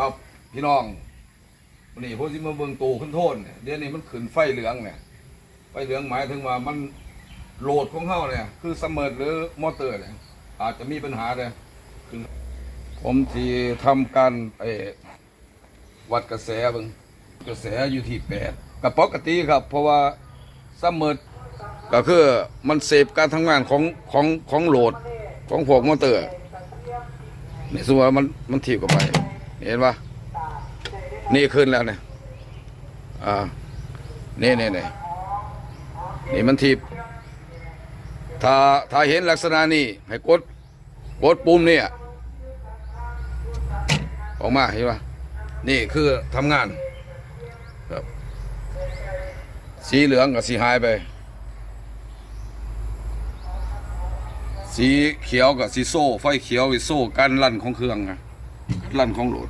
ครับพี่น้องวันนี้ผมสิมาเบิ่งตูขึ้นโทษเนี่ยเดี๋ยวนี้มันขึ้นไฟเหลืองเนี่ยไฟเหลืองหมายถึงว่ามันโหลดของเขาเนี่ย คือเสมอหรือมอเตอร์เนี่ยอาจจะมีปัญหาเลยคือผมที่ทำการไอ้วัดกระแสเบิ่งกระแสอยู่ที่แปดกับปกติครับ เพราะว่าเสมอก็คือมันเสพการทำงานของของของโหลดของพวกมอเตอร์ในี่ว่ามันมันถีบเข้าไป เห็นปะนี่ขึ้นแล้วเนี่ยอ่านี่นี่นี่นี่มันถีบถ้าถ้าเห็นลักษณะนี้ให้กดกดปุ่มเนี่ยออกมาเห็นปะนี่คือทำงานครับสีเหลืองกับสีหายไป สีเขียวกับสีโซ่ ไฟเขียวกับโซ่การลั่นของเครื่องไง ลั่นของโหลด